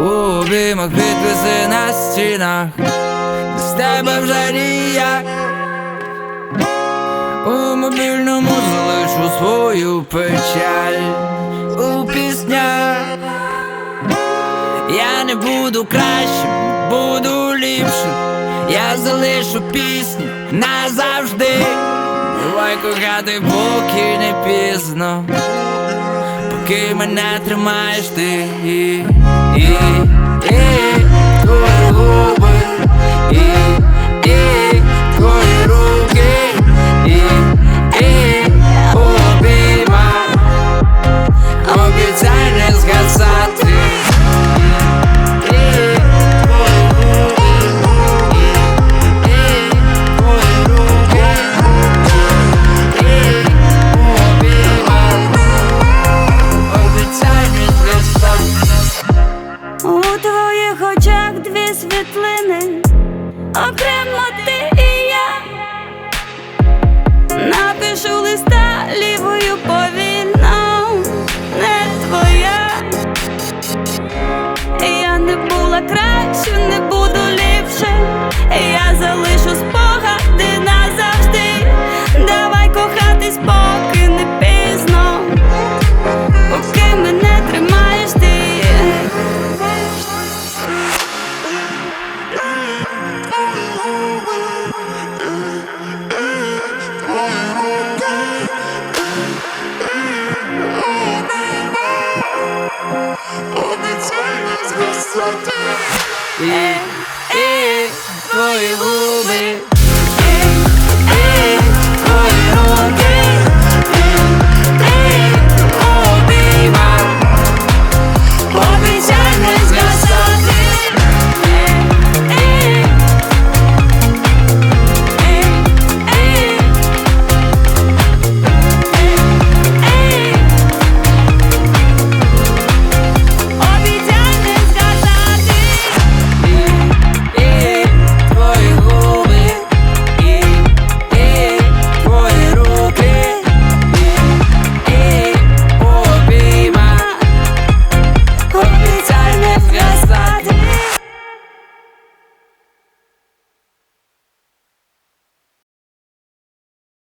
У обіймах підписи на стінах, без тебе вже ніяк. У мобільному залишу свою печаль у піснях. Я не буду кращим, буду ліпшим. Я залишу пісню назавжди. Давай кохати, поки не пізно, поки мене тримаєш ти. Твоїх очах дві світлини, окремо ти E, E, foi o